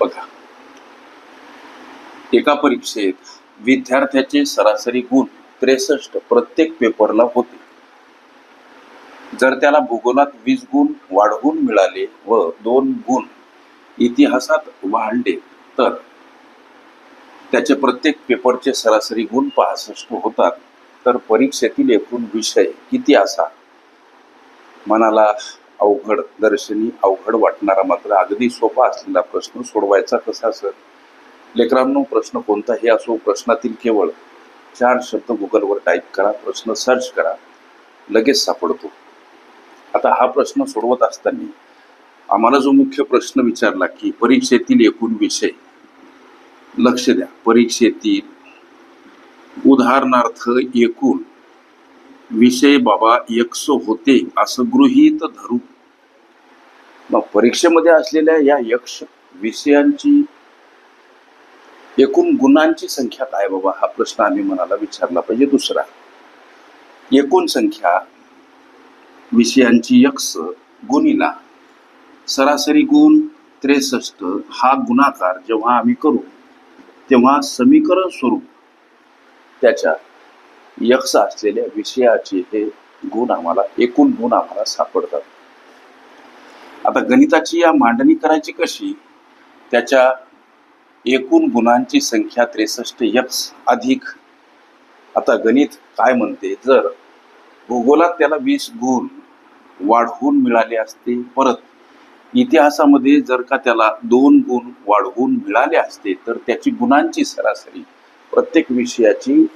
बघा. एका परीक्षेत विद्यार्थ्याचे सरासरी गुण त्रेसष्ट प्रत्येक पेपरला होते. जर त्याला भूगोलात वीस गुण वाढवून मिळाले व दोन गुण इतिहासात वाढले तर त्याचे प्रत्येक पेपरचे सरासरी गुण पासष्ट होतात. तर परीक्षेतील एकूण विषय किती असा? मनाला अवघड दर्शनी अवघड वाटणारा मात्र अगदी सोपा असलेला प्रश्न सोडवायचा कसा सर? लेकरांनो प्रश्न कोणताही असो प्रश्नातील केवळ चार शब्द गुगलवर टाईप करा प्रश्न सर्च करा लगेच सापडतो. आता हा प्रश्न सोडवत असताना आम्हाला जो मुख्य प्रश्न विचारला की परीक्षेतील एकूण विषय लक्ष द्या. परीक्षेतील उदाहरणार्थ एकूण विषय बाबा यक्ष होते असं गृहीत धरू. मग परीक्षेमध्ये असलेल्या या यक्ष विषयांची एकूण गुणांची संख्या काय बाबा? हा प्रश्न आम्ही मनाला विचारला पाहिजे दुसरा. एकूण संख्या विषयांची यक्ष गुणीला सरासरी गुण त्रेसष्ट हा गुणाकार जेव्हा आम्ही करू तेव्हा समीकरण स्वरूप त्याच्या यक्ष असलेल्या विषयाचे हे गुण आम्हाला एकूण गुण आम्हाला सापडतात. आता गणिताची या मांडणी करायची कशी? त्याच्या एकूण गुणांची संख्या त्रेसष्ट यक्ष अधिक. आता गणित काय म्हणते? जर भूगोलात त्याला वीस गुण वाढवून मिळाले असते परत इतिहासामध्ये जर का त्याला दोन गुण वाढवून मिळाले असते तर त्याची गुणांची सरासरी प्रत्येक विषयाची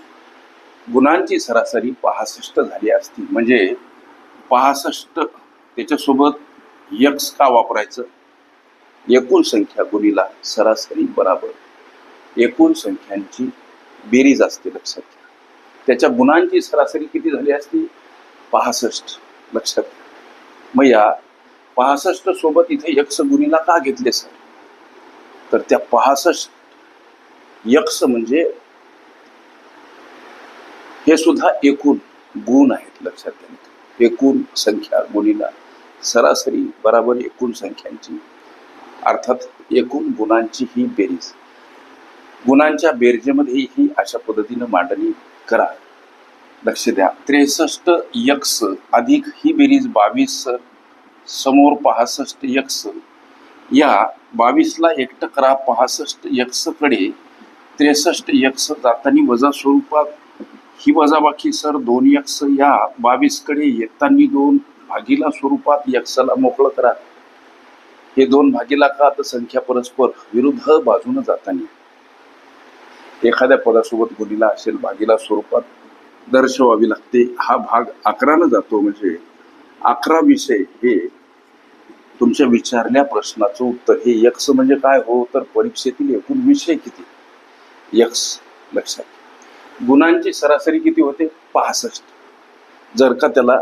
गुणांची सरासरी पासष्ट झाली असती. म्हणजे पासष्ट त्याच्यासोबत यक्स का वापरायचं? एकूण संख्या गुणीला सरासरी बराबर. एकूण संख्यांची बेरीज असते लक्षात घ्या. त्याच्या गुणांची सरासरी किती झाली असती? पासष्ट लक्षात घ्या. मग या पासष्ट सोबत इथे यक्ष गुणीला का घेतले सर? तर त्या पासष्ट यक्ष म्हणजे हे सुद्धा एकूण गुण आहेत लक्षात घ्या. एकूण संख्या गुणीला सरासरी बराबर एकूण संख्यांची. अर्थात एकूण गुणांची ही बेरीज. गुणांच्या बेरजेमध्ये ही अशा पद्धतीनं मांडणी करा. लक्ष द्या. त्रेसष्ट यक्स अधिक ही बेरीज बावीस समोर पासष्ट यक्स. या बावीसला एकटं करा पासष्ट यक्सकडे त्रेसष्ट यक्स जातानी वजा स्वरूपात ही वजाबाकी सर दोन यक्स या बावीसकडे येताना दोन भागीला स्वरूपात यक्सला मोकळं करा. हे दोन भागीला का तर संख्या परस्पर विरुद्ध बाजूनं जाताना? एखाद्या पदासोबत गुणीला असेल भागीला स्वरूपात दर्शवावी लागते. हा भाग अकरानं जातो. म्हणजे अकरा विषय हे तुमच्या विचारल्या प्रश्नाचं उत्तर. हे यक्स म्हणजे काय? हो तर परीक्षेतील एकूण विषय किती? यक्स लक्षात गुणांची सरासरी किती होते? पासष्ट. जर का त्याला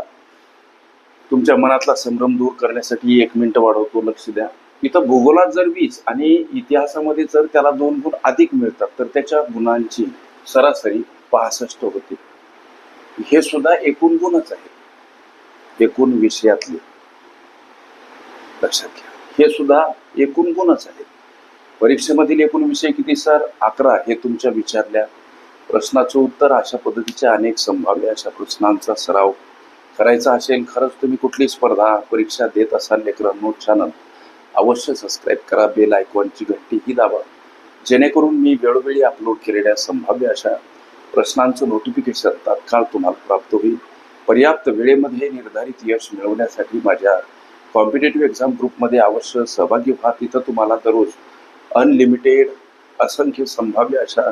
तुमच्या मनातला संभ्रम दूर करण्यासाठी एक मिनिट वाढवतो लक्ष द्या. इथं भूगोलात जर वीस आणि इतिहासामध्ये जर त्याला दोन गुण अधिक मिळतात तर त्याच्या गुणांची सरासरी पासष्ट होते. हे सुद्धा एकूण गुणच आहे. एकूण विषयातले. लक्षात घ्या. हे सुद्धा एकूण गुणच आहे. परीक्षेमधील एकूण विषय किती सर? अकरा हे तुमच्या विचारल्या प्रश्नाचं उत्तर अशा पद्धतीच्या अनेक संभाव्य अशा प्रश्नांचा सराव करायचा असेल खरंच तुम्ही कुठली स्पर्धा परीक्षा देत असाल लेकरांनो चॅनल अवश्य सबस्क्राईब करा बेल आयकॉनची घंटी ही दाबा. जेणेकरून मी वेळोवेळी अपलोड केलेल्या संभाव्य अशा प्रश्नांचं नोटिफिकेशन तात्काळ तुम्हाला प्राप्त होईल. पर्याप्त वेळेमध्ये निर्धारित यश मिळवण्यासाठी माझ्या कॉम्पिटेटिव्ह एक्झाम ग्रुपमध्ये अवश्य सहभागी व्हा. तिथं तुम्हाला दररोज अनलिमिटेड असंख्य संभाव्य अशा